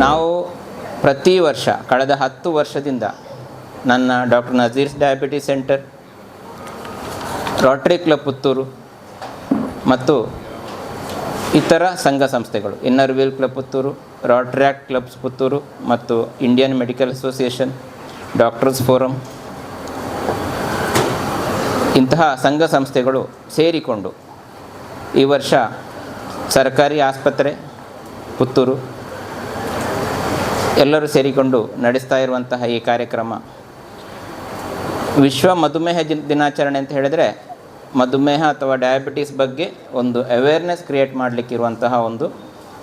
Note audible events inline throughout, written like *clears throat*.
ನಾವು ಪ್ರತಿ ವರ್ಷ, ಕಳೆದ ಹತ್ತು ವರ್ಷದಿಂದ ನನ್ನ doctor Nazeer's diabetes centre rotary club Puttur ಮತ್ತು ಇತರ ಸಂಘ ಸಂಸ್ಥೆಗಳು inner wheel club Puttur rotaract clubs Puttur ಮತ್ತು Indian medical association doctors forum ಇಂತಹ ಸಂಘ ಸಂಸ್ಥೆಗಳು ಸೇರಿಕೊಂಡು ಈ ವರ್ಷ ಸರ್ಕಾರಿ ಆಸ್ಪತ್ರೆ, ಪುತ್ತೂರು, ಎಲ್ಲರೂ ಸೇರಿಕೊಂಡು ನಡೆಸ್ತಾ ಇರುವಂತಹ ಈ ಕಾರ್ಯಕ್ರಮ. ವಿಶ್ವ ಮಧುಮೇಹ ದಿನ, ದಿನಾಚರಣೆ ಅಂತ ಹೇಳಿದರೆ ಮಧುಮೇಹ ಅಥವಾ ಡಯಾಬಿಟೀಸ್ ಬಗ್ಗೆ ಒಂದು ಅವೇರ್ನೆಸ್ ಕ್ರಿಯೇಟ್ ಮಾಡಲಿಕ್ಕಿರುವಂತಹ ಒಂದು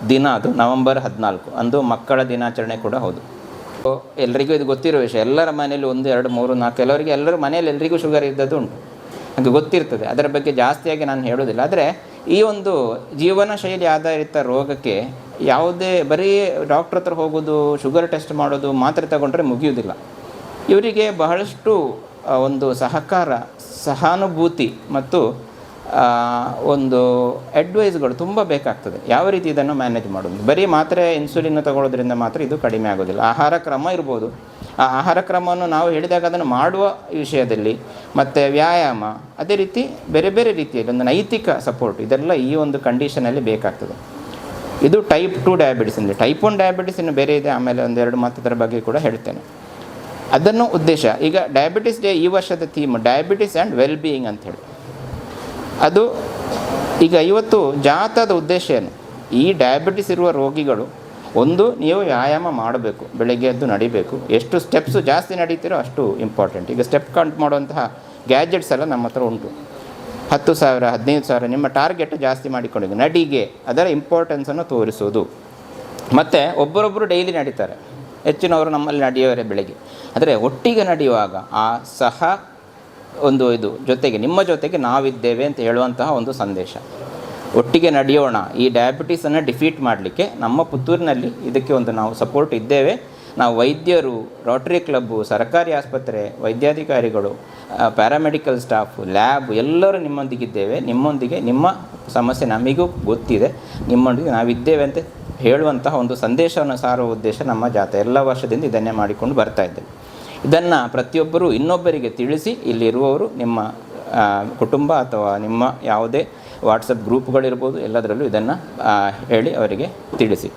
ದಿನ ಅದು, ನವೆಂಬರ್ ಹದಿನಾಲ್ಕು. ಅಂದು ಮಕ್ಕಳ ದಿನಾಚರಣೆ ಕೂಡ ಹೌದು. ಎಲ್ಲರಿಗೂ ಇದು ಗೊತ್ತಿರೋ ವಿಷಯ. ಎಲ್ಲರ ಮನೆಯಲ್ಲಿ ಒಂದು, ಎರಡು, ಮೂರು, ನಾಲ್ಕು ಕೆಲವರಿಗೆ ಎಲ್ಲರ ಮನೆಯಲ್ಲಿ ಎಲ್ಲರಿಗೂ ಶುಗರ್ ಇದ್ದದ್ದು ಉಂಟು. ಅದು ಗೊತ್ತಿರ್ತದೆ. ಅದರ ಬಗ್ಗೆ ಜಾಸ್ತಿಯಾಗಿ ನಾನು ಹೇಳೋದಿಲ್ಲ ಆದರೆ ಈ ಒಂದು ಜೀವನ ಶೈಲಿ ಆಧಾರಿತ ರೋಗಕ್ಕೆ ಯಾವುದೇ ಬರೀ ಡಾಕ್ಟ್ರ್ ಹತ್ರ ಹೋಗೋದು ಶುಗರ್ ಟೆಸ್ಟ್ ಮಾಡೋದು ಮಾತ್ರೆ ತಗೊಂಡ್ರೆ ಮುಗಿಯುವುದಿಲ್ಲ ಇವರಿಗೆ ಬಹಳಷ್ಟು ಒಂದು ಸಹಕಾರ, ಸಹಾನುಭೂತಿ ಮತ್ತು ಒಂದು ಅಡ್ವೈಸ್ಗಳು ತುಂಬ ಬೇಕಾಗ್ತದೆ. ಯಾವ ರೀತಿ ಇದನ್ನು ಮ್ಯಾನೇಜ್ ಮಾಡೋದು ಬರೀ ಮಾತ್ರೆ ಇನ್ಸುಲಿನ್ ತಗೊಳ್ಳೋದ್ರಿಂದ ಮಾತ್ರ ಇದು ಕಡಿಮೆ ಆಗೋದಿಲ್ಲ. ಆಹಾರ ಕ್ರಮ ಇರ್ಬೋದು. ಆ ಆಹಾರ ಕ್ರಮವನ್ನು ನಾವು ಹೇಳಿದಾಗ ಅದನ್ನು ಮಾಡುವ ವಿಷಯದಲ್ಲಿ ಮತ್ತು ವ್ಯಾಯಾಮ, ಅದೇ ರೀತಿ ಬೇರೆ ಬೇರೆ ರೀತಿಯಲ್ಲಿ ಒಂದು ನೈತಿಕ ಸಪೋರ್ಟ್ ಇದೆಲ್ಲ ಈ ಒಂದು ಕಂಡೀಷನಲ್ಲಿ ಬೇಕಾಗ್ತದೆ. ಇದು ಟೈಪ್ ಟು ಡಯಾಬಿಟಿಸ್ ಅಂದರೆ ಟೈಪ್ ಒನ್ ಡಯಾಬಿಟಿಸ್ ಇನ್ನು ಬೇರೆ ಇದೆ. ಆಮೇಲೆ ಒಂದೆರಡು ಮಾತು ಅದರ ಬಗ್ಗೆ ಕೂಡ ಹೇಳ್ತೇನೆ. ಅದನ್ನು ಉದ್ದೇಶ, ಈಗ ಡಯಾಬಿಟಿಸ್ ಡೇ ಈ ವರ್ಷದ theme diabetes and well being ಅಂತ ಹೇಳಿ. ಅದು ಈಗ ಇವತ್ತು ಜಾತದ ಉದ್ದೇಶ ಏನು? ಈ ಡಯಾಬಿಟಿಸ್ ಇರುವ ರೋಗಿಗಳು ಒಂದು, ನೀವು ವ್ಯಾಯಾಮ ಮಾಡಬೇಕು, ಬೆಳಗ್ಗೆ ಎದ್ದು ನಡಿಬೇಕು. ಎಷ್ಟು ಸ್ಟೆಪ್ಸು ಜಾಸ್ತಿ ನಡೀತೀರೋ ಅಷ್ಟು ಇಂಪಾರ್ಟೆಂಟ್ ಈಗ ಸ್ಟೆಪ್ ಕೌಂಟ್ ಮಾಡುವಂತಹ ಗ್ಯಾಜೆಟ್ಸ್ ಎಲ್ಲ ನಮ್ಮ ಹತ್ರ ಉಂಟು. ಹತ್ತು ಸಾವಿರ, ಹದಿನೈದು ಸಾವಿರ, ನಿಮ್ಮ ಟಾರ್ಗೆಟ್ ಜಾಸ್ತಿ ಮಾಡಿಕೊಂಡಿದ್ದು. ನಡಿಗೆ, ಅದರ ಇಂಪಾರ್ಟೆನ್ಸನ್ನು ತೋರಿಸೋದು ಮತ್ತು ಒಬ್ಬರೊಬ್ಬರು ಡೈಲಿ ನಡೀತಾರೆ. ಹೆಚ್ಚಿನವರು ನಮ್ಮಲ್ಲಿ ನಡೆಯೋರೆ ಬೆಳಗ್ಗೆ. ಆದರೆ ಒಟ್ಟಿಗೆ ನಡೆಯುವಾಗ ಆ ಸಹ ಒಂದು ಇದು ಜೊತೆಗೆ, ನಿಮ್ಮ ಜೊತೆಗೆ ನಾವಿದ್ದೇವೆ ಅಂತ ಹೇಳುವಂತಹ ಒಂದು ಸಂದೇಶ. ಒಟ್ಟಿಗೆ ನಡೆಯೋಣ. ಈ ಡಯಾಬಿಟೀಸನ್ನು ಡಿಫೀಟ್ ಮಾಡಲಿಕ್ಕೆ ನಮ್ಮ ಪುತ್ತೂರಿನಲ್ಲಿ ಇದಕ್ಕೆ ಒಂದು ನಾವು ಸಪೋರ್ಟ್ ಇದ್ದೇವೆ. ನಾವು ವೈದ್ಯರು ರೋಟರಿ ಕ್ಲಬ್ಬು ಸರ್ಕಾರಿ ಆಸ್ಪತ್ರೆ, ವೈದ್ಯಾಧಿಕಾರಿಗಳು ಪ್ಯಾರಾಮೆಡಿಕಲ್ ಸ್ಟಾಫು ಲ್ಯಾಬ್ ಎಲ್ಲರೂ ನಿಮ್ಮೊಂದಿಗಿದ್ದೇವೆ. ನಿಮ್ಮೊಂದಿಗೆ, ನಿಮ್ಮ ಸಮಸ್ಯೆ ನಮಗೂ ಗೊತ್ತಿದೆ. ನಿಮ್ಮೊಂದಿಗೆ ನಾವಿದ್ದೇವೆ ಅಂತ ಹೇಳುವಂತಹ ಒಂದು ಸಂದೇಶವನ್ನು ಸಾರುವ ಉದ್ದೇಶ ನಮ್ಮ ಜಾಥಾ ಎಲ್ಲ ವರ್ಷದಿಂದ ಇದನ್ನೇ ಮಾಡಿಕೊಂಡು ಬರ್ತಾ ಇದ್ದೇವೆ. ಇದನ್ನು ಪ್ರತಿಯೊಬ್ಬರೂ ಇನ್ನೊಬ್ಬರಿಗೆ ತಿಳಿಸಿ ಇಲ್ಲಿರುವವರು ನಿಮ್ಮ ಕುಟುಂಬ ಅಥವಾ ನಿಮ್ಮ ಯಾವುದೇ ವಾಟ್ಸಪ್ ಗ್ರೂಪ್ಗಳಿರ್ಬೋದು, ಎಲ್ಲದರಲ್ಲೂ ಇದನ್ನು ಹೇಳಿ ಅವರಿಗೆ ತಿಳಿಸಿ.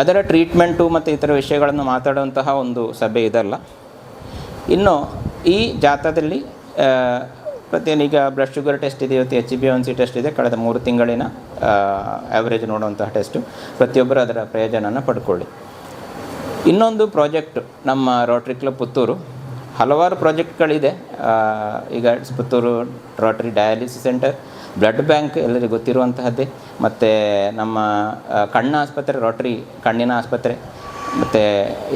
ಅದರ ಟ್ರೀಟ್ಮೆಂಟು ಮತ್ತು ಇತರ ವಿಷಯಗಳನ್ನು ಮಾತಾಡುವಂತಹ ಒಂದು ಸಭೆ ಇದಲ್ಲ. ಇನ್ನು ಈ ಜಾಥಾದಲ್ಲಿ ಈಗ ಬ್ಲಡ್ ಶುಗರ್ ಟೆಸ್ಟ್ ಇದೆ ಇವತ್ತು H B one C test ಇದೆ, ಕಳೆದ ಮೂರು ತಿಂಗಳಿನ ಆ್ಯಾವ್ರೇಜ್ ನೋಡುವಂತಹ ಟೆಸ್ಟು ಪ್ರತಿಯೊಬ್ಬರು ಅದರ ಪ್ರಯೋಜನನ ಪಡ್ಕೊಳ್ಳಿ. ಇನ್ನೊಂದು ಪ್ರಾಜೆಕ್ಟ್ ನಮ್ಮ ರೋಟ್ರಿ ಕ್ಲಬ್ ಪುತ್ತೂರು. ಹಲವಾರು ಪ್ರಾಜೆಕ್ಟ್ಗಳಿದೆ. ಈಗ Puttur rotary dialysis centre, blood bank ಎಲ್ಲರಿಗೂ ಗೊತ್ತಿರುವಂತಹದ್ದೇ. ಮತ್ತು ನಮ್ಮ ಕಣ್ಣ ಆಸ್ಪತ್ರೆ, ರೋಟ್ರಿ ಕಣ್ಣಿನ ಆಸ್ಪತ್ರೆ, ಮತ್ತು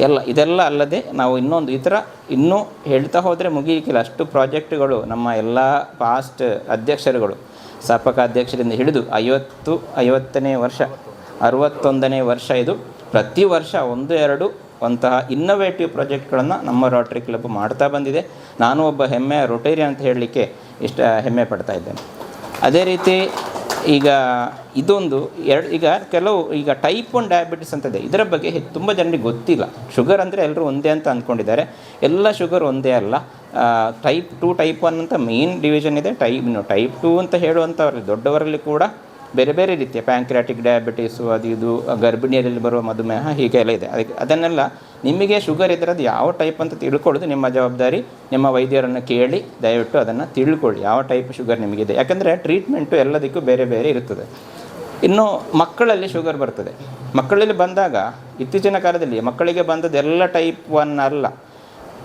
ಎಲ್ಲ, ಇದೆಲ್ಲ ಅಲ್ಲದೆ ನಾವು ಇನ್ನೊಂದು, ಈ ಥರ ಇನ್ನೂ ಹೇಳ್ತಾ ಹೋದರೆ ಮುಗಿಯಿಕಿಲ್ಲ ಅಷ್ಟು ಪ್ರಾಜೆಕ್ಟ್ಗಳು ನಮ್ಮ ಎಲ್ಲ ಪಾಸ್ಟ್ ಅಧ್ಯಕ್ಷರುಗಳು, ಸ್ಥಾಪಕ ಅಧ್ಯಕ್ಷರಿಂದ ಹಿಡಿದು ಐವತ್ತು, ಐವತ್ತನೇ ವರ್ಷ, ಅರವತ್ತೊಂದನೇ ವರ್ಷ ಇದು. ಪ್ರತಿ ವರ್ಷ ಒಂದು, ಎರಡು ಅಂತಹ ಇನ್ನೋವೇಟಿವ್ ಪ್ರಾಜೆಕ್ಟ್ಗಳನ್ನು ನಮ್ಮ ರೋಟ್ರಿ ಕ್ಲಬ್ ಮಾಡ್ತಾ ಬಂದಿದೆ. ನಾನು ಒಬ್ಬ ಹೆಮ್ಮೆಯ ರೊಟೇರಿ ಅಂತ ಹೇಳಲಿಕ್ಕೆ ಇಷ್ಟ, ಹೆಮ್ಮೆ ಪಡ್ತಾ ಇದ್ದೇನೆ. ಅದೇ ರೀತಿ ಈಗ ಇದೊಂದು ಎರಡು, ಈಗ ಕೆಲವು, ಈಗ ಟೈಪ್ ಒನ್ ಡಯಾಬಿಟಿಸ್ ಅಂತದೆ ಇದರ ಬಗ್ಗೆ ತುಂಬ ಜನರಿಗೆ ಗೊತ್ತಿಲ್ಲ. ಶುಗರ್ ಅಂದರೆ ಎಲ್ಲರೂ ಒಂದೇ ಅಂತ ಅಂದ್ಕೊಂಡಿದ್ದಾರೆ. ಎಲ್ಲ ಶುಗರ್ ಒಂದೇ ಅಲ್ಲ. ಟೈಪ್ ಟು ಟೈಪ್ ಒನ್ ಅಂತ ಮೇನ್ ಡಿವಿಷನ್ ಇದೆ. ಟೈಪ್ ಟೈಪ್ ಟು ಅಂತ ಹೇಳುವಂಥವ್ರಲ್ಲಿ ದೊಡ್ಡವರಲ್ಲಿ ಕೂಡ ಬೇರೆ ಬೇರೆ ರೀತಿಯ ಪ್ಯಾಂಕ್ರಾಟಿಕ್ ಡಯಾಬಿಟೀಸು ಅದು ಇದು ಗರ್ಭಿಣಿಯರಲ್ಲಿ ಬರುವ ಮಧುಮೇಹ ಹೀಗೆಲ್ಲ ಇದೆ. ಅದಕ್ಕೆ ಅದನ್ನೆಲ್ಲ ನಿಮಗೆ ಶುಗರ್ ಇದ್ದರೆ ಅದು ಯಾವ ಟೈಪ್ ಅಂತ ತಿಳ್ಕೊಳ್ಳೋದು ನಿಮ್ಮ ಜವಾಬ್ದಾರಿ. ನಿಮ್ಮ ವೈದ್ಯರನ್ನು ಕೇಳಿ, ದಯವಿಟ್ಟು ಅದನ್ನು ತಿಳ್ಕೊಳ್ಳಿ. ಯಾವ ಟೈಪ್ ಶುಗರ್ ನಿಮಗಿದೆ ಯಾಕಂದರೆ ಟ್ರೀಟ್ಮೆಂಟು ಎಲ್ಲದಕ್ಕೂ ಬೇರೆ ಬೇರೆ ಇರುತ್ತದೆ ಇನ್ನು ಮಕ್ಕಳಲ್ಲಿ ಶುಗರ್ ಬರ್ತದೆ. ಮಕ್ಕಳಲ್ಲಿ ಬಂದಾಗ, ಇತ್ತೀಚಿನ ಕಾಲದಲ್ಲಿ ಮಕ್ಕಳಿಗೆ ಬಂದದ್ದೆಲ್ಲ ಟೈಪ್ ಒನ್ ಅಲ್ಲ.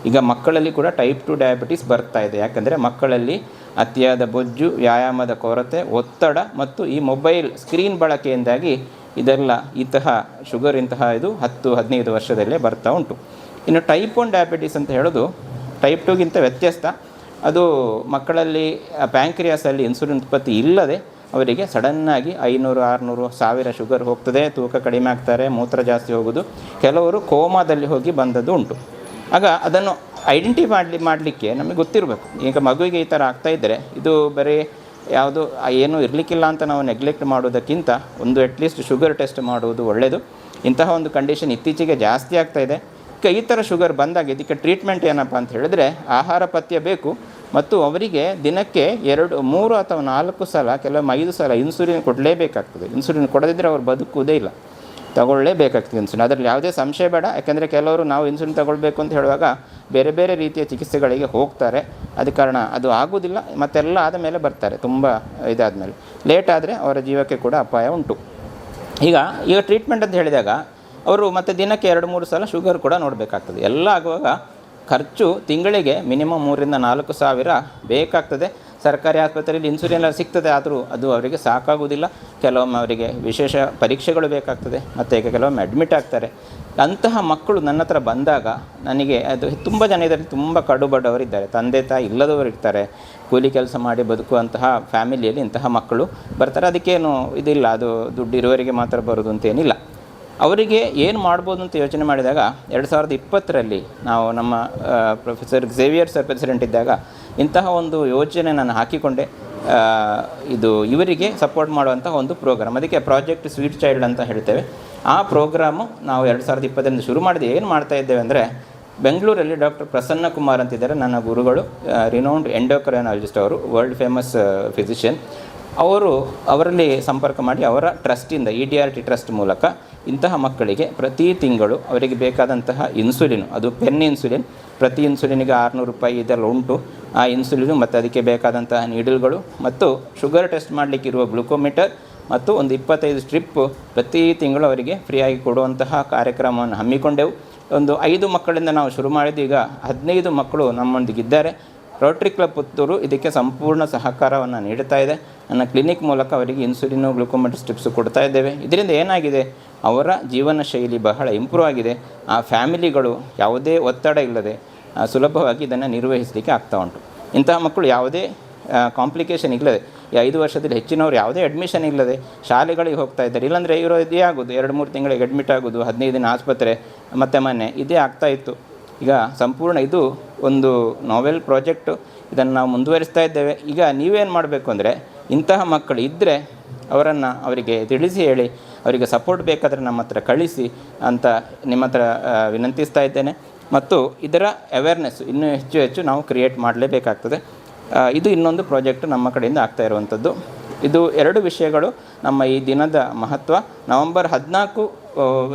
ಈಗ ಮಕ್ಕಳಲ್ಲಿ ಕೂಡ ಟೈಪ್ ಟು ಡಯಾಬಿಟೀಸ್ ಬರ್ತಾ ಇದೆ. ಯಾಕಂದರೆ ಮಕ್ಕಳಲ್ಲಿ ಅತಿಯಾದ ಬೊಜ್ಜು, ವ್ಯಾಯಾಮದ ಕೊರತೆ, ಒತ್ತಡ ಮತ್ತು ಈ ಮೊಬೈಲ್ ಸ್ಕ್ರೀನ್ ಬಳಕೆಯಿಂದಾಗಿ ಇದೆಲ್ಲ ಇಂತಹ ಶುಗರ್ ಇಂತಹ ಇದು ಹತ್ತು, ಹದಿನೈದು ವರ್ಷದಲ್ಲೇ ಬರ್ತಾ ಉಂಟು. ಇನ್ನು ಟೈಪ್ ಒನ್ ಡಯಾಬಿಟಿಸ್ ಅಂತ ಹೇಳೋದು ಟೈಪ್ ಟುಗಿಂತ ವ್ಯತ್ಯಸ್ತ. ಅದು ಮಕ್ಕಳಲ್ಲಿ ಪ್ಯಾಂಕ್ರಿಯಾಸಲ್ಲಿ ಇನ್ಸುಲಿನ್ ಉತ್ಪತ್ತಿ ಇಲ್ಲದೆ ಅವರಿಗೆ ಸಡನ್ನಾಗಿ ಐನೂರು, ಆರುನೂರು, ಸಾವಿರ ಶುಗರ್ ಹೋಗ್ತದೆ, ತೂಕ ಕಡಿಮೆ ಆಗ್ತಾರೆ, ಮೂತ್ರ ಜಾಸ್ತಿ ಹೋಗೋದು. ಕೆಲವರು ಕೋಮಾದಲ್ಲಿ ಹೋಗಿ ಬಂದದ್ದು ಉಂಟು. ಆಗ ಅದನ್ನು ಐಡೆಂಟಿ ಮಾಡಲಿ, ಮಾಡಲಿಕ್ಕೆ ನಮಗೆ ಗೊತ್ತಿರಬೇಕು. ಈಗ ಮಗುವಿಗೆ ಈ ಥರ ಆಗ್ತಾ ಇದ್ದರೆ ಇದು ಬರೀ ಯಾವುದು ಏನೂ ಇರಲಿಕ್ಕಿಲ್ಲ ಅಂತ ನಾವು ನೆಗ್ಲೆಕ್ಟ್ ಮಾಡೋದಕ್ಕಿಂತ ಒಂದು ಅಟ್ಲೀಸ್ಟ್ ಶುಗರ್ ಟೆಸ್ಟ್ ಮಾಡುವುದು ಒಳ್ಳೆಯದು ಇಂತಹ ಒಂದು ಕಂಡೀಷನ್ ಇತ್ತೀಚೆಗೆ ಜಾಸ್ತಿ ಆಗ್ತಾ ಇದೆ. ಈಗ ಈ ಥರ ಶುಗರ್ ಬಂದಾಗ ಇದಕ್ಕೆ ಟ್ರೀಟ್ಮೆಂಟ್ ಏನಪ್ಪ ಅಂತ ಹೇಳಿದ್ರೆ ಆಹಾರ ಪಥ್ಯ ಬೇಕು ಮತ್ತು ಅವರಿಗೆ ದಿನಕ್ಕೆ ಎರಡು, ಮೂರು ಅಥವಾ ನಾಲ್ಕು ಸಲ, ಕೆಲವೊಮ್ಮೆ ಐದು ಸಲ ಇನ್ಸುಲಿನ್ ಕೊಡಲೇಬೇಕಾಗ್ತದೆ. ಇನ್ಸುಲಿನ್ ಕೊಡದಿದ್ದರೆ ಅವ್ರು ಬದುಕುವುದೇ ಇಲ್ಲ. ತಗೊಳ್ಳೇಬೇಕಾಗ್ತದೆ ಇನ್ಸುಲಿನ್ ಅದರಲ್ಲಿ ಯಾವುದೇ ಸಂಶಯ ಬೇಡ. ಯಾಕೆಂದರೆ ಕೆಲವರು ನಾವು ಇನ್ಸುಲಿನ್ ತಗೊಳ್ಬೇಕು ಅಂತ ಹೇಳುವಾಗ ಬೇರೆ ಬೇರೆ ರೀತಿಯ ಚಿಕಿತ್ಸೆಗಳಿಗೆ ಹೋಗ್ತಾರೆ. ಅದ ಕಾರಣ ಅದು ಆಗೋದಿಲ್ಲ. ಮತ್ತೆಲ್ಲ ಆದ ಮೇಲೆ ಬರ್ತಾರೆ. ತುಂಬ ಇದಾದ ಮೇಲೆ ಲೇಟ್ ಆದರೆ ಅವರ ಜೀವಕ್ಕೆ ಕೂಡ ಅಪಾಯ ಉಂಟು. ಈಗ ಈಗ ಟ್ರೀಟ್ಮೆಂಟ್ ಅಂತ ಹೇಳಿದಾಗ ಅವರು ಮತ್ತೆ ದಿನಕ್ಕೆ ಎರಡು, ಮೂರು ಸಲ ಶುಗರ್ ಕೂಡ ನೋಡಬೇಕಾಗ್ತದೆ. ಎಲ್ಲ ಆಗುವಾಗ ಖರ್ಚು ತಿಂಗಳಿಗೆ ಮಿನಿಮಮ್ ಮೂರಿಂದ ನಾಲ್ಕು ಸಾವಿರ ಬೇಕಾಗ್ತದೆ. ಸರ್ಕಾರಿ ಆಸ್ಪತ್ರೆಯಲ್ಲಿ ಇನ್ಸುಲಿನ್ ಸಿಗ್ತದೆ, ಆದರೂ ಅದು ಅವರಿಗೆ ಸಾಕಾಗುವುದಿಲ್ಲ. ಕೆಲವೊಮ್ಮೆ ಅವರಿಗೆ ವಿಶೇಷ ಪರೀಕ್ಷೆಗಳು ಬೇಕಾಗ್ತದೆ, ಮತ್ತು ಈಗ ಕೆಲವೊಮ್ಮೆ ಅಡ್ಮಿಟ್ ಆಗ್ತಾರೆ. ಅಂತಹ ಮಕ್ಕಳು ನನ್ನ ಹತ್ರ ಬಂದಾಗ ನನಗೆ ಅದು ತುಂಬ ಜನ ಇದರಲ್ಲಿ ತುಂಬ ಕಡು ಬಡವರಿದ್ದಾರೆ. ತಂದೆ, ತಾಯಿ ಇಲ್ಲದವರು ಇರ್ತಾರೆ. ಕೂಲಿ ಕೆಲಸ ಮಾಡಿ ಬದುಕುವಂತಹ ಫ್ಯಾಮಿಲಿಯಲ್ಲಿ ಇಂತಹ ಮಕ್ಕಳು ಬರ್ತಾರೆ. ಅದಕ್ಕೇನು ಇದಿಲ್ಲ, ಅದು ದುಡ್ಡು ಇರುವವರಿಗೆ ಮಾತ್ರ ಬರೋದು ಅಂತೇನಿಲ್ಲ ಅವರಿಗೆ ಏನು ಮಾಡ್ಬೋದು ಅಂತ ಯೋಚನೆ ಮಾಡಿದಾಗ, ಎರಡು ಸಾವಿರದ ಇಪ್ಪತ್ತರಲ್ಲಿ ನಾವು ನಮ್ಮ ಪ್ರೊಫೆಸರ್ ಝೇವಿಯರ್ ಸರ್ ಪ್ರೆಸಿಡೆಂಟ್ ಇದ್ದಾಗ ಇಂತಹ ಒಂದು ಯೋಜನೆ ನಾನು ಹಾಕಿಕೊಂಡೆ. ಇದು ಇವರಿಗೆ ಸಪೋರ್ಟ್ ಮಾಡುವಂತಹ ಒಂದು ಪ್ರೋಗ್ರಾಮ್ ಅದಕ್ಕೆ ಪ್ರಾಜೆಕ್ಟ್ ಸ್ವೀಟ್ ಚೈಲ್ಡ್ ಅಂತ ಹೇಳ್ತೇವೆ. ಆ ಪ್ರೋಗ್ರಾಮು ನಾವು ಎರಡು ಸಾವಿರದ ಇಪ್ಪತ್ತರಿಂದ ಶುರು ಮಾಡಿದೆ. ಏನು ಮಾಡ್ತಾ ಇದ್ದೇವೆ ಅಂದರೆ, ಬೆಂಗಳೂರಲ್ಲಿ ಡಾಕ್ಟರ್ ಪ್ರಸನ್ನ ಕುಮಾರ್ ಅಂತಿದ್ದಾರೆ, ನನ್ನ ಗುರುಗಳು ರಿನೌಂಡ್ ಎಂಡೋಕ್ರೈನಾಲಜಿಸ್ಟ್ ಅವರು ವರ್ಲ್ಡ್ ಫೇಮಸ್ ಫಿಸಿಷಿಯನ್ ಅವರು ಅವರಲ್ಲಿ ಸಂಪರ್ಕ ಮಾಡಿ ಅವರ ಟ್ರಸ್ಟಿಂದ E D R T trust ಮೂಲಕ ಇಂತಹ ಮಕ್ಕಳಿಗೆ ಪ್ರತಿ ತಿಂಗಳು ಅವರಿಗೆ ಬೇಕಾದಂತಹ ಇನ್ಸುಲಿನ್ ಅದು ಪೆನ್ ಇನ್ಸುಲಿನ್ ಪ್ರತಿ ಇನ್ಸುಲಿನಿಗೆ ಆರುನೂರು ರೂಪಾಯಿ ಇದೆಲ್ಲ ಉಂಟು. ಆ ಇನ್ಸುಲಿನು ಮತ್ತು ಅದಕ್ಕೆ ಬೇಕಾದಂತಹ ನೀಡಲ್ಗಳು ಮತ್ತು ಶುಗರ್ ಟೆಸ್ಟ್ ಮಾಡಲಿಕ್ಕಿರುವ ಗ್ಲುಕೋಮೀಟರ್ ಮತ್ತು ಒಂದು ಇಪ್ಪತ್ತೈದು ಸ್ಟ್ರಿಪ್ ಪ್ರತಿ ತಿಂಗಳು ಅವರಿಗೆ ಫ್ರೀಯಾಗಿ ಕೊಡುವಂತಹ ಕಾರ್ಯಕ್ರಮವನ್ನು ಹಮ್ಮಿಕೊಂಡೆವು. ಒಂದು ಐದು ಮಕ್ಕಳಿಂದ ನಾವು ಶುರು ಮಾಡಿದ್ದು ಈಗ ಹದಿನೈದು ಮಕ್ಕಳು ನಮ್ಮೊಂದಿಗಿದ್ದಾರೆ. ರೋಟ್ರಿ ಕ್ಲಬ್ ಪುತ್ತೂರು ಇದಕ್ಕೆ ಸಂಪೂರ್ಣ ಸಹಕಾರವನ್ನು ನೀಡುತ್ತಾ ಇದೆ. ನನ್ನ ಕ್ಲಿನಿಕ್ ಮೂಲಕ ಅವರಿಗೆ ಇನ್ಸುಲಿನ್ ಗ್ಲುಕೋಮೀಟರ್ ಸ್ಟ್ರಿಪ್ಸು ಕೊಡ್ತಾ ಇದ್ದೇವೆ. ಇದರಿಂದ ಏನಾಗಿದೆ? ಅವರ ಜೀವನ ಶೈಲಿ ಬಹಳ ಇಂಪ್ರೂವ್ ಆಗಿದೆ. ಆ ಫ್ಯಾಮಿಲಿಗಳು ಯಾವುದೇ ಒತ್ತಡ ಇಲ್ಲದೆ ಸುಲಭವಾಗಿ ಇದನ್ನು ನಿರ್ವಹಿಸಲಿಕ್ಕೆ ಆಗ್ತಾ ಉಂಟು. ಇಂತಹ ಮಕ್ಕಳು ಯಾವುದೇ ಕಾಂಪ್ಲಿಕೇಶನ್ ಇಲ್ಲದೆ, ಈ ಐದು ವರ್ಷದಲ್ಲಿ ಹೆಚ್ಚಿನವರು ಯಾವುದೇ ಅಡ್ಮಿಷನ್ ಇಲ್ಲದೆ ಶಾಲೆಗಳಿಗೆ ಹೋಗ್ತಾ ಇದ್ದಾರೆ. ಇಲ್ಲಾಂದರೆ ಇವರು ಇದೇ ಆಗೋದು, ಎರಡು, ಮೂರು ತಿಂಗಳಿಗೆ ಅಡ್ಮಿಟ್ ಆಗೋದು, ಹದಿನೈದು ದಿನ ಆಸ್ಪತ್ರೆ, ಮತ್ತೆ ಮನೆ, ಇದೇ ಆಗ್ತಾ ಇತ್ತು. ಈಗ ಸಂಪೂರ್ಣ ಇದು ಒಂದು ನಾವೆಲ್ ಪ್ರಾಜೆಕ್ಟು ಇದನ್ನು ನಾವು ಮುಂದುವರಿಸ್ತಾ ಇದ್ದೇವೆ. ಈಗ ನೀವೇನು ಮಾಡಬೇಕು ಅಂದರೆ, ಇಂತಹ ಮಕ್ಕಳು ಇದ್ದರೆ ಅವರನ್ನು ಅವರಿಗೆ ತಿಳಿಸಿ ಹೇಳಿ, ಅವರಿಗೆ ಸಪೋರ್ಟ್ ಬೇಕಾದರೆ ನಮ್ಮ ಹತ್ರ ಕಳಿಸಿ ಅಂತ ನಿಮ್ಮ ಹತ್ರ ವಿನಂತಿಸ್ತಾ ಇದ್ದೇನೆ. ಮತ್ತು ಇದರ ಅವೇರ್ನೆಸ್ ಇನ್ನೂ ಹೆಚ್ಚು ಹೆಚ್ಚು ನಾವು ಕ್ರಿಯೇಟ್ ಮಾಡಲೇಬೇಕಾಗ್ತದೆ. ಇದು ಇನ್ನೊಂದು ಪ್ರಾಜೆಕ್ಟ್ ನಮ್ಮ ಕಡೆಯಿಂದ ಆಗ್ತಾ ಇರುವಂಥದ್ದು. ಇದು ಎರಡು ವಿಷಯಗಳು ನಮ್ಮ ಈ ದಿನದ ಮಹತ್ವ. ನವೆಂಬರ್ ಹದಿನಾಲ್ಕು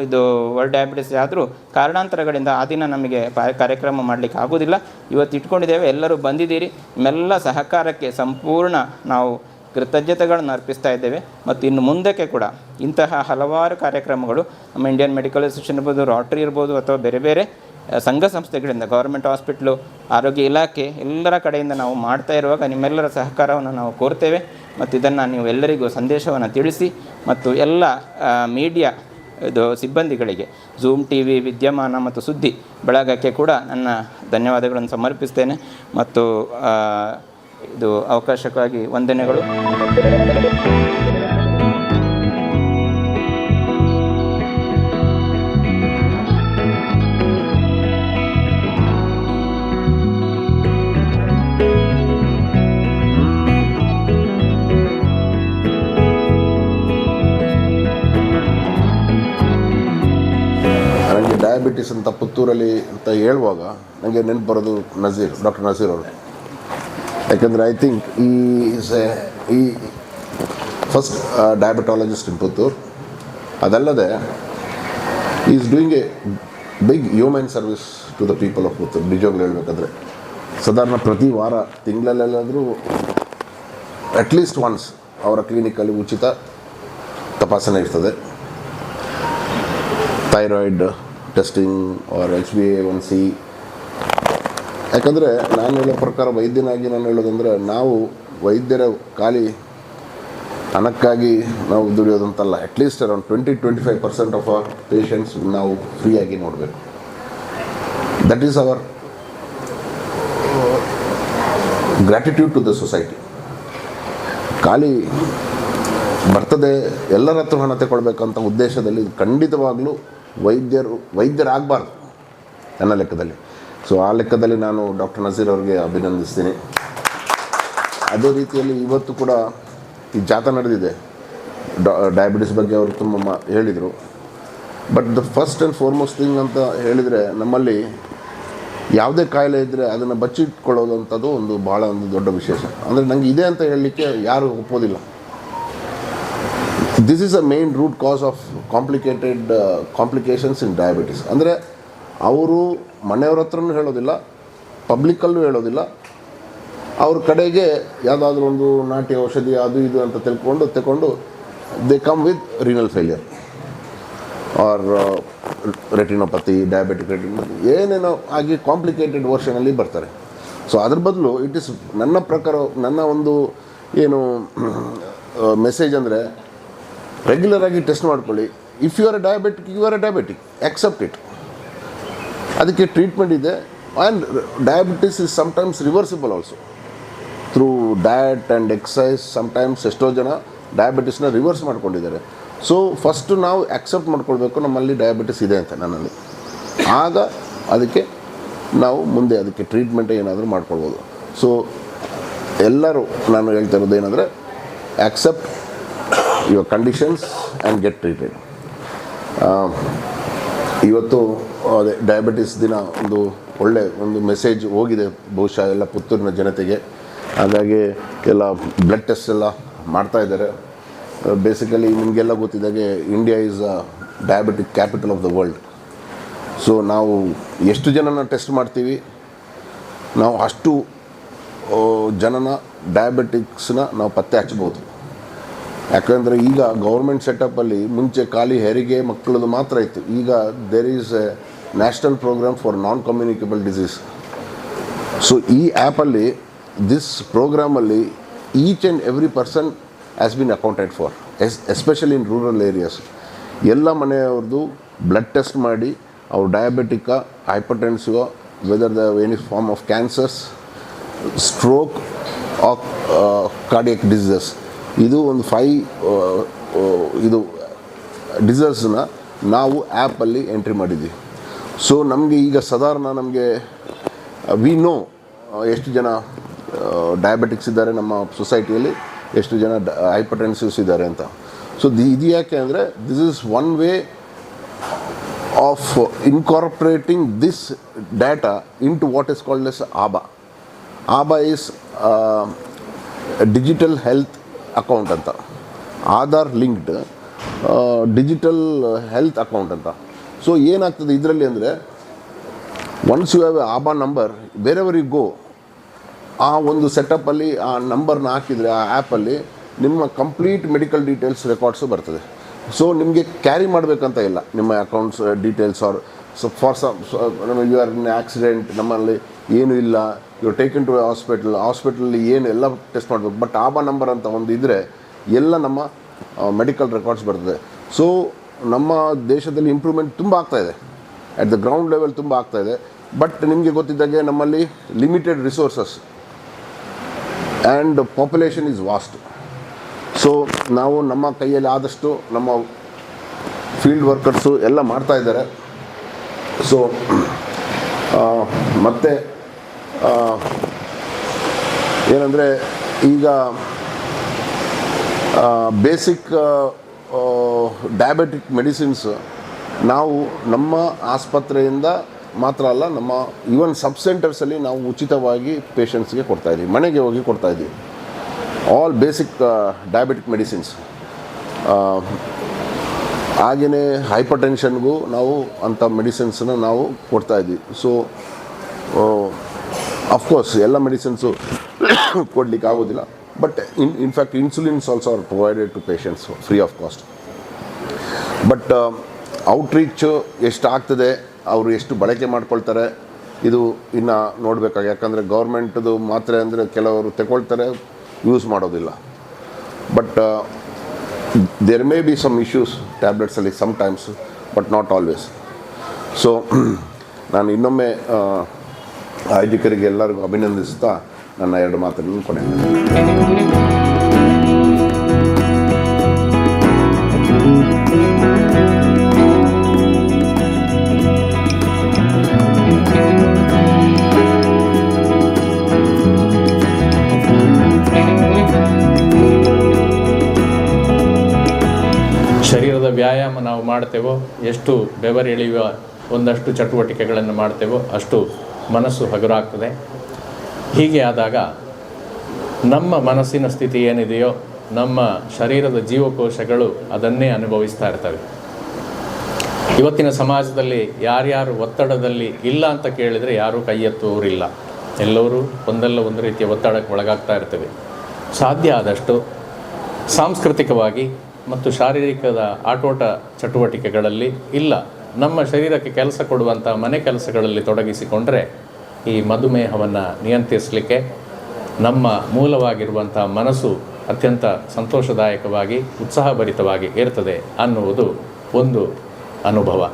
ಇದು ವರ್ಲ್ಡ್ ಡಯಾಬಿಟಿಸ್ ಆದರೂ ಕಾರಣಾಂತರಗಳಿಂದ ಆ ದಿನ ನಮಗೆ ಕಾರ್ಯಕ್ರಮ ಮಾಡಲಿಕ್ಕೆ ಆಗೋದಿಲ್ಲ ಇವತ್ತು ಇಟ್ಕೊಂಡಿದ್ದೇವೆ, ಎಲ್ಲರೂ ಬಂದಿದ್ದೀರಿ. ನಿಮ್ಮೆಲ್ಲ ಸಹಕಾರಕ್ಕೆ ಸಂಪೂರ್ಣ ನಾವು ಕೃತಜ್ಞತೆಗಳನ್ನು ಅರ್ಪಿಸ್ತಾ ಇದ್ದೇವೆ. ಮತ್ತು ಇನ್ನು ಮುಂದಕ್ಕೆ ಕೂಡ ಇಂತಹ ಹಲವಾರು ಕಾರ್ಯಕ್ರಮಗಳು, ನಮ್ಮ ಇಂಡಿಯನ್ ಮೆಡಿಕಲ್ ಅಸೋಸಿಯೇಷನ್ ಇರ್ಬೋದು ರಾಟ್ರಿ ಇರ್ಬೋದು ಅಥವಾ ಬೇರೆ ಬೇರೆ ಸಂಘ ಸಂಸ್ಥೆಗಳಿಂದ ಗೌರ್ಮೆಂಟ್ ಹಾಸ್ಪಿಟ್ಲು, ಆರೋಗ್ಯ ಇಲಾಖೆ ಎಲ್ಲರ ಕಡೆಯಿಂದ ನಾವು ಮಾಡ್ತಾ ಇರುವಾಗ ನಿಮ್ಮೆಲ್ಲರ ಸಹಕಾರವನ್ನು ನಾವು ಕೋರ್ತೇವೆ. ಮತ್ತು ಇದನ್ನು ನೀವು ಎಲ್ಲರಿಗೂ ಸಂದೇಶವನ್ನು ತಿಳಿಸಿ ಮತ್ತು ಎಲ್ಲ ಮೀಡಿಯಾ, ಇದು ಸಿಬ್ಬಂದಿಗಳಿಗೆ ಝೂಮ್ ಟಿ ವಿ ವಿದ್ಯಮಾನ ಮತ್ತು ಸುದ್ದಿ ಬಳಗಕ್ಕೆ ಕೂಡ ನನ್ನ ಧನ್ಯವಾದಗಳನ್ನು ಸಮರ್ಪಿಸ್ತೇನೆ. ಮತ್ತು ಇದು ಅವಕಾಶಕ್ಕಾಗಿ ವಂದನೆಗಳು. ಡಯಾಬಿಟಿಸ್ ಅಂತ ಪುತ್ತೂರಲ್ಲಿ ಅಂತ ಹೇಳುವಾಗ ನನಗೆ ನೆನಪು ಬರೋದು ನಜೀರ್, ಡಾಕ್ಟರ್ ನಜೀರ್ ಅವರು. ಯಾಕೆಂದರೆ ಐ ಥಿಂಕ್ ಈ ಎ ಈ ಫಸ್ಟ್ ಡಯಾಬಿಟಾಲಜಿಸ್ಟ್ ಇನ್ ಪುತ್ತೂರು ಅದಲ್ಲದೆ is doing a big human service to the people of Puttur ನಿಜವಾಗ್ಲೂ ಹೇಳಬೇಕಾದ್ರೆ. ಸಾಧಾರಣ ಪ್ರತಿ ವಾರ ತಿಂಗಳಲ್ಲೆಲ್ಲಾದರೂ ಅಟ್ಲೀಸ್ಟ್ ಒನ್ಸ್ ಅವರ ಕ್ಲಿನಿಕಲ್ಲಿ ಉಚಿತ ತಪಾಸಣೆ ಇರ್ತದೆ. Thyroid testing or H B A one C ಯಾಕಂದರೆ ನಾನು ಹೇಳೋ ಪ್ರಕಾರ ವೈದ್ಯನಾಗಿ ನಾನು ಹೇಳೋದಂದರೆ ನಾವು ವೈದ್ಯರ ಖಾಲಿ ಹಣಕ್ಕಾಗಿ ನಾವು ದುಡಿಯೋದಂತಲ್ಲ. At least around twenty twenty five percent of our patients ನಾವು ಫ್ರೀಯಾಗಿ ನೋಡಬೇಕು. That is our gratitude to the society ಖಾಲಿ ಬರ್ತದೆ, ಎಲ್ಲರ ಹತ್ರ ಹಣ ತಗೊಳ್ಬೇಕಂತ ಉದ್ದೇಶದಲ್ಲಿ ಖಂಡಿತವಾಗಲೂ ಖಂಡಿತವಾಗ್ಲೂ ವೈದ್ಯರು, ವೈದ್ಯರಾಗಬಾರ್ದು ನನ್ನ ಲೆಕ್ಕದಲ್ಲಿ. ಸೊ ಆ ಲೆಕ್ಕದಲ್ಲಿ ನಾನು ಡಾಕ್ಟರ್ ನಸೀರ್ ಅವ್ರಿಗೆ ಅಭಿನಂದಿಸ್ತೀನಿ. ಅದೇ ರೀತಿಯಲ್ಲಿ ಇವತ್ತು ಕೂಡ ಈ ಜಾಥಾ ನಡೆದಿದೆ. ಡಯಾಬಿಟಿಸ್ ಬಗ್ಗೆ ಅವರು ತುಂಬ ಮಾ- ಹೇಳಿದರು. But the first and foremost thing ಅಂತ ಹೇಳಿದರೆ, ನಮ್ಮಲ್ಲಿ ಯಾವುದೇ ಕಾಯಿಲೆ ಇದ್ದರೆ ಅದನ್ನು ಬಚ್ಚಿಟ್ಕೊಳ್ಳೋದು ಅಂಥದ್ದು ಒಂದು ಭಾಳ ಒಂದು ದೊಡ್ಡ ವಿಶೇಷ. ಅಂದರೆ ನನಗೆ ಇದೆ ಅಂತ ಹೇಳಲಿಕ್ಕೆ ಯಾರು ಒಪ್ಪೋದಿಲ್ಲ. This is a main root cause of complicated complications in diabetes ಅಂದರೆ ಅವರು ಮನೆಯವ್ರ ಹತ್ರನೂ ಹೇಳೋದಿಲ್ಲ ಪಬ್ಲಿಕ್ಕಲ್ಲೂ ಹೇಳೋದಿಲ್ಲ. ಅವ್ರ ಕಡೆಗೆ ಯಾವುದಾದ್ರೂ ಒಂದು ನಾಟಿ ಔಷಧಿ, ಅದು ಇದು ಅಂತ ತಿಳ್ಕೊಂಡು ತಗೊಂಡು they come with renal failure or retinopathy diabetic retinopathy ಏನೇನೋ ಆಗಿ ಕಾಂಪ್ಲಿಕೇಟೆಡ್ ವರ್ಷನಲ್ಲಿ ಬರ್ತಾರೆ. ಸೊ ಅದ್ರ ಬದಲು ಇಟ್ ಇಸ್ ನನ್ನ ಪ್ರಕಾರ, ನನ್ನ ಒಂದು ಏನು *clears throat* ಮೆಸೇಜ್ ಅಂದರೆ ರೆಗ್ಯುಲರ್ ಆಗಿ ಟೆಸ್ಟ್ ಮಾಡ್ಕೊಳ್ಳಿ. If you are a diabetic you are a diabetic accept it ಅದಕ್ಕೆ ಟ್ರೀಟ್ಮೆಂಟ್ ಇದೆ. And diabetes is sometimes reversible also through diet and exercise sometimes ಎಷ್ಟೋ ಜನ ಡಯಾಬಿಟಿಸ್ನ ರಿವರ್ಸ್ ಮಾಡ್ಕೊಂಡಿದ್ದಾರೆ. ಸೊ ಫಸ್ಟು ನಾವು ಆಕ್ಸೆಪ್ಟ್ ಮಾಡ್ಕೊಳ್ಬೇಕು ನಮ್ಮಲ್ಲಿ ಡಯಾಬಿಟಿಸ್ ಇದೆ ಅಂತ ನನ್ನಲ್ಲಿ. ಆಗ ಅದಕ್ಕೆ ನಾವು ಮುಂದೆ ಅದಕ್ಕೆ ಟ್ರೀಟ್ಮೆಂಟ್ ಏನಾದರೂ ಮಾಡ್ಕೊಳ್ಬೋದು. ಸೊ ಎಲ್ಲರೂ ನಾನು ಹೇಳ್ತಾ ಇರೋದು ಏನಂದರೆ accept your conditions and get treated ಇವತ್ತು ಅದೇ ಡಯಾಬಿಟಿಸ್ ದಿನ ಒಂದು ಒಳ್ಳೆ ಒಂದು ಮೆಸೇಜ್ ಹೋಗಿದೆ, ಬಹುಶಃ ಎಲ್ಲ ಪುತ್ತೂರಿನ ಜನತೆಗೆ. ಹಾಗಾಗಿ ಎಲ್ಲ ಬ್ಲಡ್ ಟೆಸ್ಟ್ ಎಲ್ಲ ಮಾಡ್ತಾ ಇದ್ದಾರೆ. ಬೇಸಿಕಲಿ ನಿಮಗೆಲ್ಲ ಗೊತ್ತಿದ್ದಾಗೆ India is a diabetic capital of the world so ನಾವು ಎಷ್ಟು ಜನನ ಟೆಸ್ಟ್ ಮಾಡ್ತೀವಿ? ನಾವು ಅಷ್ಟು ಜನನ ಡಯಾಬಿಟಿಕ್ಸ್ನ ನಾವು ಪತ್ತೆ ಹಚ್ಬೋದು. ಯಾಕಂದರೆ ಈಗ ಗೌರ್ಮೆಂಟ್ ಸೆಟಪ್ಪಲ್ಲಿ ಮುಂಚೆ ಖಾಲಿ ಹೆರಿಗೆ ಮಕ್ಕಳದು ಮಾತ್ರ ಇತ್ತು. ಈಗ there is a national program for non communicable disease so ಈ ಆ್ಯಪಲ್ಲಿ this ಪ್ರೋಗ್ರಾಮಲ್ಲಿ each and every person as been accounted for S especially in rural areas ಎಲ್ಲ ಮನೆಯವ್ರದ್ದು ಬ್ಲಡ್ ಟೆಸ್ಟ್ ಮಾಡಿ, ಅವ್ರು ಡಯಾಬೆಟಿಕ ಹೈಪರ್ಟೆನ್ಸಿವ whether the any form of cancers stroke of cardiac diseases ಇದು ಒಂದು five ಇದು ಡಿಸರ್ಸನ್ನ ನಾವು ಆ್ಯಪಲ್ಲಿ ಎಂಟ್ರಿ ಮಾಡಿದ್ವಿ. ಸೊ ನಮಗೆ ಈಗ ಸಾಧಾರಣ ನಮಗೆ ವಿ ನೋ ಎಷ್ಟು ಜನ ಡಯಾಬಿಟಿಕ್ಸ್ ಇದ್ದಾರೆ ನಮ್ಮ ಸೊಸೈಟಿಯಲ್ಲಿ ಎಷ್ಟು ಜನ ಹೈಪರ್ಟೆನ್ಸಿವ್ಸ್ ಇದ್ದಾರೆ ಅಂತ. ಸೊ ದಿ ಇದು ಯಾಕೆ ಅಂದರೆ this is one way of incorporating this data into what is called as ABHA ABHA is digital health account ಅಂತ Aadhaar linked digital health account ಅಂತ ಸೊ ಏನಾಗ್ತದೆ ಇದರಲ್ಲಿ ಅಂದರೆ once you have a ABHA number ಬೇರೆಯವ್ರಿಗೆ go ಆ ಒಂದು ಸೆಟಪ್ಪಲ್ಲಿ ಆ ನಂಬರ್ನ ಹಾಕಿದರೆ, ಆ ಆ್ಯಪಲ್ಲಿ ನಿಮ್ಮ ಕಂಪ್ಲೀಟ್ ಮೆಡಿಕಲ್ ಡೀಟೇಲ್ಸ್ ರೆಕಾರ್ಡ್ಸು ಬರ್ತದೆ. ಸೊ ನಿಮಗೆ ಕ್ಯಾರಿ ಮಾಡಬೇಕಂತ ಇಲ್ಲ. ನಿಮ್ಮ accounts details are so for some you are in accident ನಮ್ಮಲ್ಲಿ ಏನೂ ಇಲ್ಲ ಯು ಟೇಕನ್ ಟು ಹಾಸ್ಪಿಟಲ್ ಹಾಸ್ಪಿಟಲಲ್ಲಿ ಏನು ಎಲ್ಲ ಟೆಸ್ಟ್ ಮಾಡಬೇಕು? ಬಟ್ ಆಬಾ ನಂಬರ್ ಅಂತ ಒಂದು ಇದ್ದರೆ ಎಲ್ಲ ನಮ್ಮ ಮೆಡಿಕಲ್ ರೆಕಾರ್ಡ್ಸ್ ಬರ್ತದೆ. ಸೊ ನಮ್ಮ ದೇಶದಲ್ಲಿ ಇಂಪ್ರೂವ್ಮೆಂಟ್ ತುಂಬ ಆಗ್ತಾಯಿದೆ ಅಟ್ ದ ಗ್ರೌಂಡ್ ಲೆವೆಲ್ ತುಂಬ ಆಗ್ತಾಯಿದೆ ಬಟ್ ನಿಮಗೆ ಗೊತ್ತಿದ್ದಾಗೆ ನಮ್ಮಲ್ಲಿ limited resources and population is vast so ನಾವು ನಮ್ಮ ಕೈಯಲ್ಲಿ ಆದಷ್ಟು ನಮ್ಮ ಫೀಲ್ಡ್ ವರ್ಕರ್ಸು ಎಲ್ಲ ಮಾಡ್ತಾಯಿದ್ದಾರೆ ಸೊ ಮತ್ತು ಏನಂದರೆ ಈಗ ಬೇಸಿಕ್ ಡಯಾಬೆಟಿಕ್ ಮೆಡಿಸಿನ್ಸ್ ನಾವು ನಮ್ಮ ಆಸ್ಪತ್ರೆಯಿಂದ ಮಾತ್ರ ಅಲ್ಲ, ನಮ್ಮ ಈವನ್ ಸಬ್ ಸೆಂಟರ್ಸಲ್ಲಿ ನಾವು ಉಚಿತವಾಗಿ ಪೇಷಂಟ್ಸ್ಗೆ ಕೊಡ್ತಾಯಿದ್ದೀವಿ ಮನೆಗೆ ಹೋಗಿ ಕೊಡ್ತಾಯಿದ್ದೀವಿ ಆಲ್ ಬೇಸಿಕ್ ಡಯಾಬೆಟಿಕ್ ಮೆಡಿಸಿನ್ಸ್ ಹಾಗೆಯೇ ಹೈಪರ್ ಟೆನ್ಷನ್ಗೂ ನಾವು ಅಂಥ ಮೆಡಿಸಿನ್ಸನ್ನು ನಾವು ಕೊಡ್ತಾಯಿದ್ದೀವಿ ಸೊ ಅಫ್ಕೋರ್ಸ್ ಎಲ್ಲ ಮೆಡಿಸಿನ್ಸು ಕೊಡಲಿಕ್ಕೆ ಆಗೋದಿಲ್ಲ. But in in fact insulins also are provided to patients free of cost but outreach ಎಷ್ಟು ಆಗ್ತದೆ ಅವರು ಎಷ್ಟು ಬಳಕೆ ಮಾಡ್ಕೊಳ್ತಾರೆ, ಇದು ಇನ್ನು ನೋಡಬೇಕಾಗಿ. ಯಾಕಂದರೆ ಗೌರ್ಮೆಂಟ್ದು ಮಾತ್ರೆ ಅಂದರೆ ಕೆಲವರು ತಗೊಳ್ತಾರೆ ಯೂಸ್ ಮಾಡೋದಿಲ್ಲ. But there may be some issues ಟ್ಯಾಬ್ಲೆಟ್ಸಲ್ಲಿ sometimes but not always so ನಾನು ಇನ್ನೊಮ್ಮೆ ಆಯೋಜಕರಿಗೆ ಎಲ್ಲರಿಗೂ ಅಭಿನಂದಿಸುತ್ತಾ ನನ್ನ ಎರಡು ಮಾತುಗಳನ್ನು ಕೊನೆ. ಶರೀರದ ವ್ಯಾಯಾಮ ನಾವು ಮಾಡ್ತೇವೋ, ಎಷ್ಟು ಬೆವರಿಳಿಯುವ, ಒಂದಷ್ಟು ಚಟುವಟಿಕೆಗಳನ್ನು ಮಾಡ್ತೇವೋ, ಅಷ್ಟು ಮನಸ್ಸು ಹಗುರಾಗ್ತದೆ. ಹೀಗೆ ಆದಾಗ ನಮ್ಮ ಮನಸ್ಸಿನ ಸ್ಥಿತಿ ಏನಿದೆಯೋ, ನಮ್ಮ ಶರೀರದ ಜೀವಕೋಶಗಳು ಅದನ್ನೇ ಅನುಭವಿಸ್ತಾ ಇರ್ತವೆ. ಇವತ್ತಿನ ಸಮಾಜದಲ್ಲಿ ಯಾರ್ಯಾರು ಒತ್ತಡದಲ್ಲಿ ಇಲ್ಲ ಅಂತ ಕೇಳಿದರೆ ಯಾರೂ ಕೈ ಎತ್ತುವವರಿಲ್ಲ. ಎಲ್ಲರೂ ಒಂದಲ್ಲ ಒಂದು ರೀತಿಯ ಒತ್ತಡಕ್ಕೆ ಒಳಗಾಗ್ತಾ ಇರ್ತವೆ. ಸಾಧ್ಯ ಆದಷ್ಟು ಸಾಂಸ್ಕೃತಿಕವಾಗಿ ಮತ್ತು ಶಾರೀರಿಕದ ಆಟೋಟ ಚಟುವಟಿಕೆಗಳಲ್ಲಿ ಇಲ್ಲ. ನಮ್ಮ ಶರೀರಕ್ಕೆ ಕೆಲಸ ಕೊಡುವಂಥ ಮನೆ ಕೆಲಸಗಳಲ್ಲಿ ತೊಡಗಿಸಿಕೊಂಡರೆ ಈ ಮಧುಮೇಹವನ್ನು ನಿಯಂತ್ರಿಸಲಿಕ್ಕೆ ನಮ್ಮ ಮೂಲವಾಗಿರುವಂಥ ಮನಸ್ಸು ಅತ್ಯಂತ ಸಂತೋಷದಾಯಕವಾಗಿ, ಉತ್ಸಾಹಭರಿತವಾಗಿ ಇರ್ತದೆ ಅನ್ನುವುದು ಒಂದು ಅನುಭವ.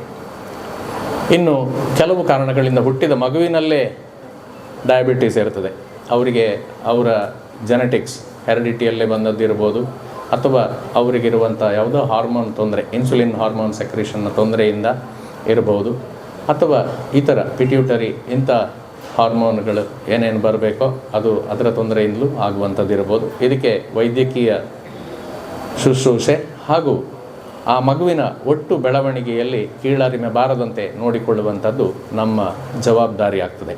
ಇನ್ನು ಕೆಲವು ಕಾರಣಗಳಿಂದ ಹುಟ್ಟಿದ ಮಗುವಿನಲ್ಲೇ ಡಯಾಬಿಟೀಸ್ ಇರ್ತದೆ. ಅವರಿಗೆ ಅವರ ಜೆನೆಟಿಕ್ಸ್ ಹೆರಿಡಿಟಿಯಲ್ಲೇ ಬಂದದ್ದಿರ್ಬೋದು. ಅಥವಾ ಅವರಿಗಿರುವಂಥ ಯಾವುದೋ ಹಾರ್ಮೋನ್ ತೊಂದರೆ, ಇನ್ಸುಲಿನ್ ಹಾರ್ಮೋನ್ ಸೆಕ್ರೇಷನ್ನ ತೊಂದರೆಯಿಂದ ಇರಬಹುದು. ಅಥವಾ ಇತರ ಪಿಟ್ಯೂಟರಿ ಇಂಥ ಹಾರ್ಮೋನ್ಗಳು ಏನೇನು ಬರಬೇಕೋ ಅದು ಅದರ ತೊಂದರೆಯಿಂದಲೂ ಆಗುವಂಥದ್ದು ಇರ್ಬೋದು ಇದಕ್ಕೆ ವೈದ್ಯಕೀಯ ಶುಶ್ರೂಷೆ ಹಾಗೂ ಆ ಮಗುವಿನ ಒಟ್ಟು ಬೆಳವಣಿಗೆಯಲ್ಲಿ ಕೀಳರಿಮೆ ಬಾರದಂತೆ ನೋಡಿಕೊಳ್ಳುವಂಥದ್ದು ನಮ್ಮ ಜವಾಬ್ದಾರಿ ಆಗ್ತದೆ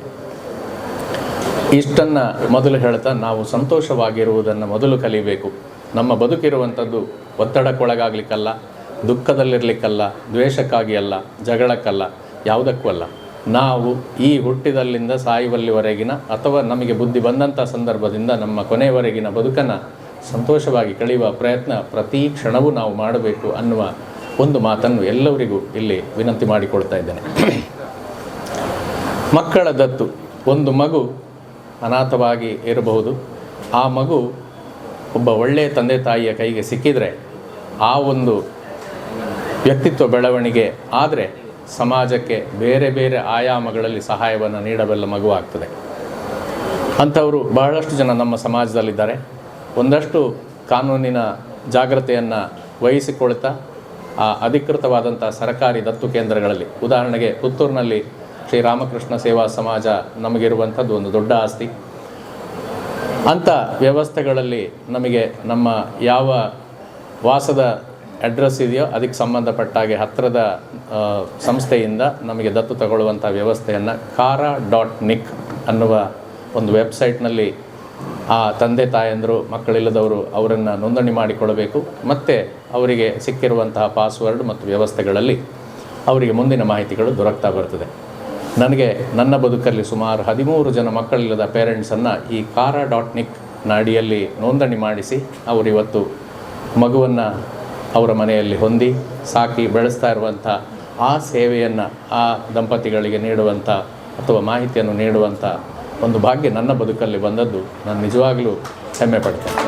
ಇಷ್ಟನ್ನು ಮೊದಲು ಹೇಳ್ತಾ ನಾವು ಸಂತೋಷವಾಗಿರುವುದನ್ನು ಮೊದಲು ಕಲಿಬೇಕು. ನಮ್ಮ ಬದುಕಿರುವಂಥದ್ದು ಒತ್ತಡಕ್ಕೊಳಗಾಗಲಿಕ್ಕಲ್ಲ, ದುಃಖದಲ್ಲಿರಲಿಕ್ಕಲ್ಲ, ದ್ವೇಷಕ್ಕಾಗಿ ಅಲ್ಲ, ಜಗಳಕ್ಕಲ್ಲ, ಯಾವುದಕ್ಕೂ ಅಲ್ಲ. ನಾವು ಈ ಹುಟ್ಟಿದಲ್ಲಿಂದ ಸಾಯುವಲ್ಲಿವರೆಗಿನ ಅಥವಾ ನಮಗೆ ಬುದ್ಧಿ ಬಂದಂಥ ಸಂದರ್ಭದಿಂದ ನಮ್ಮ ಕೊನೆಯವರೆಗಿನ ಬದುಕನ್ನು ಸಂತೋಷವಾಗಿ ಕಳೆಯುವ ಪ್ರಯತ್ನ ಪ್ರತಿ ಕ್ಷಣವೂ ನಾವು ಮಾಡಬೇಕು ಅನ್ನುವ ಒಂದು ಮಾತನ್ನು ಎಲ್ಲರಿಗೂ ಇಲ್ಲಿ ವಿನಂತಿ ಮಾಡಿಕೊಳ್ತಾ ಇದ್ದೇನೆ. ಮಕ್ಕಳ ದತ್ತು. ಒಂದು ಮಗು ಅನಾಥವಾಗಿ ಇರಬಹುದು. ಆ ಮಗು ಒಬ್ಬ ಒಳ್ಳೆಯ ತಂದೆ ತಾಯಿಯ ಕೈಗೆ ಸಿಕ್ಕಿದರೆ ಆ ಒಂದು ವ್ಯಕ್ತಿತ್ವ ಬೆಳವಣಿಗೆ ಆದರೆ ಸಮಾಜಕ್ಕೆ ಬೇರೆ ಬೇರೆ ಆಯಾಮಗಳಲ್ಲಿ ಸಹಾಯವನ್ನು ನೀಡಬಲ್ಲ ಮಗು ಆಗ್ತದೆ. ಅಂಥವರು ಬಹಳಷ್ಟು ಜನ ನಮ್ಮ ಸಮಾಜದಲ್ಲಿದ್ದಾರೆ. ಒಂದಷ್ಟು ಕಾನೂನಿನ ಜಾಗ್ರತೆಯನ್ನು ವಹಿಸಿಕೊಳ್ತಾ ಆ ಅಧಿಕೃತವಾದಂಥ ಸರ್ಕಾರಿ ದತ್ತು ಕೇಂದ್ರಗಳಲ್ಲಿ, ಉದಾಹರಣೆಗೆ ಪುತ್ತೂರಿನಲ್ಲಿ ಶ್ರೀರಾಮಕೃಷ್ಣ ಸೇವಾ ಸಮಾಜ ನಮಗಿರುವಂಥದ್ದು ಒಂದು ದೊಡ್ಡ ಆಸ್ತಿ. ಅಂಥ ವ್ಯವಸ್ಥೆಗಳಲ್ಲಿ ನಮಗೆ ನಮ್ಮ ಯಾವ ವಾಸದ ಅಡ್ರೆಸ್ ಇದೆಯೋ ಅದಕ್ಕೆ ಸಂಬಂಧಪಟ್ಟ ಹಾಗೆ ಹತ್ತಿರದ ಸಂಸ್ಥೆಯಿಂದ ನಮಗೆ ದತ್ತು ತಗೊಳ್ಳುವಂಥ ವ್ಯವಸ್ಥೆಯನ್ನು ಕಾರ ಡಾಟ್ ನಿಕ್ ಅನ್ನುವ ಒಂದು ವೆಬ್ಸೈಟ್ನಲ್ಲಿ ಆ ತಂದೆ ತಾಯಂದರು, ಮಕ್ಕಳಿಲ್ಲದವರು ಅವರನ್ನು ನೋಂದಣಿ ಮಾಡಿಕೊಳ್ಳಬೇಕು. ಮತ್ತು ಅವರಿಗೆ ಸಿಕ್ಕಿರುವಂತಹ ಪಾಸ್ವರ್ಡ್ ಮತ್ತು ವ್ಯವಸ್ಥೆಗಳಲ್ಲಿ ಅವರಿಗೆ ಮುಂದಿನ ಮಾಹಿತಿಗಳು ದೊರಕ್ತಾ ಬರ್ತದೆ. ನನಗೆ ನನ್ನ ಬದುಕಲ್ಲಿ ಸುಮಾರು ಹದಿಮೂರು ಜನ ಮಕ್ಕಳಿಲ್ಲದ ಪೇರೆಂಟ್ಸನ್ನು ಈ ಕಾರ ಡಾಟ್ ನಿಕ್ ನಾಡಿಯಲ್ಲಿ ನೋಂದಣಿ ಮಾಡಿಸಿ ಅವರಿವತ್ತು ಮಗುವನ್ನು ಅವರ ಮನೆಯಲ್ಲಿ ಹೊಂದಿ, ಸಾಕಿ ಬೆಳೆಸ್ತಾ ಇರುವಂಥ ಆ ಸೇವೆಯನ್ನು, ಆ ದಂಪತಿಗಳಿಗೆ ನೀಡುವಂಥ ಅಥವಾ ಮಾಹಿತಿಯನ್ನು ನೀಡುವಂಥ ಒಂದು ಭಾಗ್ಯ ನನ್ನ ಬದುಕಲ್ಲಿ ಬಂದದ್ದು, ನಾನು ನಿಜವಾಗಲೂ ಹೆಮ್ಮೆ ಪಡ್ತೇನೆ.